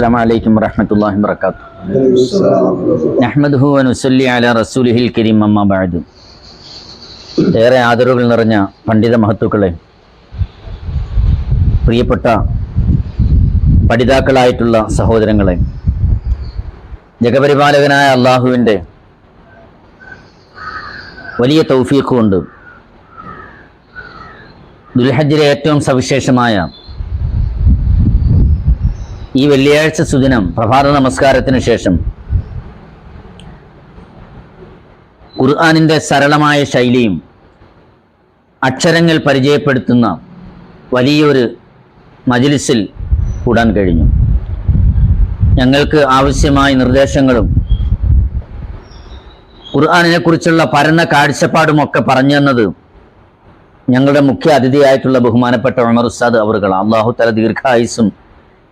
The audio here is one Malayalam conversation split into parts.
السلام عليكم ورحمة الله وبركاته നഹ്മദ്ഹു വനുസല്ലി അല റസൂലിഹിൽ കരീം അമ്മ ബഅദ് ഏറെ ആദരവുകൾ നിറഞ്ഞ പണ്ഡിത മഹത്തുക്കളെ പ്രിയപ്പെട്ട പഠിതാക്കളായിട്ടുള്ള സഹോദരങ്ങളെ ജഗപരിപാലകനായ അള്ളാഹുവിൻ്റെ വലിയ തൗഫീഖ് കൊണ്ട് ദുൽഹജ്ജിലെ ഏറ്റവും സവിശേഷമായ ഈ വെള്ളിയാഴ്ച സുദിനം പ്രഭാത നമസ്കാരത്തിന് ശേഷം ഖുർആാനിന്റെ സരളമായ ശൈലിയും അക്ഷരങ്ങൾ പരിചയപ്പെടുത്തുന്ന വലിയൊരു മജിലിസിൽ കൂടാൻ കഴിഞ്ഞു. ഞങ്ങൾക്ക് ആവശ്യമായ നിർദ്ദേശങ്ങളും ഖുർആാനിനെ കുറിച്ചുള്ള പരന്ന കാഴ്ചപ്പാടുമൊക്കെ പറഞ്ഞു തന്നത് ഞങ്ങളുടെ മുഖ്യ അതിഥിയായിട്ടുള്ള ബഹുമാനപ്പെട്ട ഉമർ ഉസ്താദ് അവറുകൾ അള്ളാഹു തല ദീർഘായുസും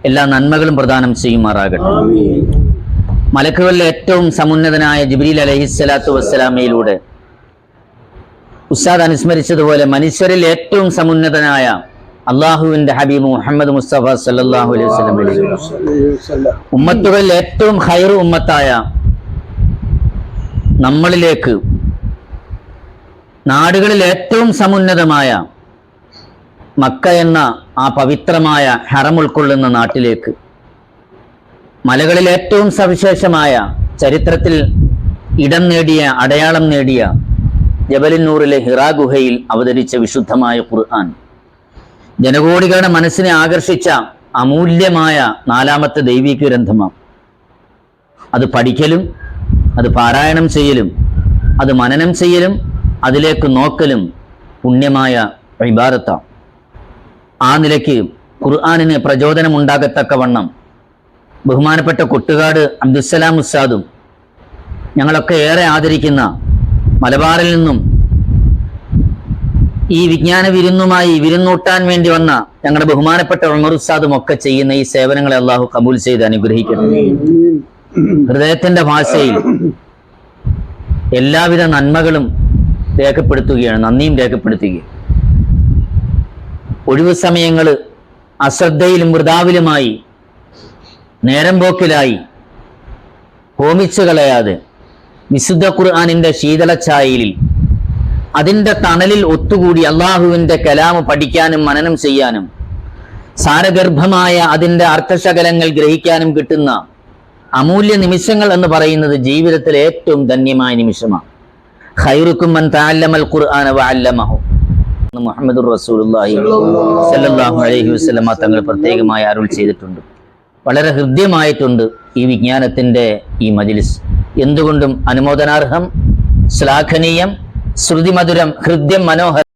എല്ലാ നന്മകളും പ്രദാനം ചെയ്യുമാറാകട്ടെ. മലക്കുകളിലെ ഏറ്റവും സമുന്നതനായ ജിബ്രീൽ അലഹിസ്സലാത്തു വസ്സലാമയിലൂടെ ഉസ്താദ് അനുസ്മരിച്ചതുപോലെ മനുഷ്യരിൽ ഏറ്റവും സമുന്നതനായ അള്ളാഹുവിന്റെ ഹബീബ് മുഹമ്മദ് മുസ്തഫ സല്ലാഹു അലൈഹി ഉമ്മത്തുകളിൽ ഏറ്റവും ഹൈർ ഉമ്മത്തായ നമ്മളിലേക്ക് നാടുകളിൽ ഏറ്റവും സമുന്നതമായ മക്ക എന്ന ആ പവിത്രമായ ഹറം ഉൾക്കൊള്ളുന്ന നാട്ടിലേക്ക്. മലകളിൽ ഏറ്റവും സവിശേഷമായ ചരിത്രത്തിൽ ഇടം നേടിയ അടയാളം നേടിയ ജബലിന്നൂറിലെ ഹിറാ ഗുഹയിൽ അവതരിച്ച വിശുദ്ധമായ ഖുർആൻ. ജനകോടികളുടെ മനസ്സിനെ ആകർഷിച്ച അമൂല്യമായ നാലാമത്തെ ദൈവിക ഗ്രന്ഥമാണ് അത് പഠിക്കലും അത് പാരായണം ചെയ്യലും അത് മനനം ചെയ്യലും അതിലേക്ക് നോക്കലും പുണ്യമായ ഇബാദത്താണ് ആ നിലയ്ക്ക് ഖുർആാനിന് പ്രചോദനമുണ്ടാകത്തക്കവണ്ണം ബഹുമാനപ്പെട്ട കൊട്ടുകാട് അബ്ദുസലാം ഉസ്താദും ഞങ്ങളൊക്കെ ഏറെ ആദരിക്കുന്ന മലബാറിൽ നിന്നും ഈ വിജ്ഞാന വിരുന്നുമായി വിരുന്നൂട്ടാൻ വേണ്ടി വന്ന ഞങ്ങളുടെ ബഹുമാനപ്പെട്ട ഉമർ ഉസ്താദും ഒക്കെ ചെയ്യുന്ന ഈ സേവനങ്ങളെ അള്ളാഹു കബൂൽ ചെയ്ത് അനുഗ്രഹിക്കുന്നു ഹൃദയത്തിന്റെ ഭാഷയിൽ എല്ലാവിധ നന്മകളും രേഖപ്പെടുത്തുകയാണ് നന്ദിയും രേഖപ്പെടുത്തുകയും ഒഴിവു സമയങ്ങൾ അശ്രദ്ധയിലും വൃതാവിലുമായി നേരം പോക്കിലായി ഹോമിച്ചു കളയാതെ വിശുദ്ധ ഖുർആാനിന്റെ ശീതളഛായയിൽ അതിന്റെ തണലിൽ ഒത്തുകൂടി അള്ളാഹുവിന്റെ കലാമ് പഠിക്കാനും മനനം ചെയ്യാനും സാരഗർഭമായ അതിന്റെ അർത്ഥശകലങ്ങൾ ഗ്രഹിക്കാനും കിട്ടുന്ന അമൂല്യ നിമിഷങ്ങൾ എന്ന് പറയുന്നത് ജീവിതത്തിലെ ഏറ്റവും ധന്യമായ നിമിഷമാണ്. ഖൈറുക്കും മൻ താല്ലമൽ ഖുർആാന വഅല്ലമഹു. മുഹമ്മദ് തങ്ങൾ പ്രത്യേകമായി അരുൾ ചെയ്തിട്ടുണ്ട്. വളരെ ഹൃദ്യമായിട്ടുണ്ട് ഈ വിജ്ഞാനത്തിന്റെ ഈ മജിലിസ്. എന്തുകൊണ്ടും അനുമോദനാർഹം ശ്ലാഘനീയം ശ്രുതിമധുരം ഹൃദ്യം മനോഹരം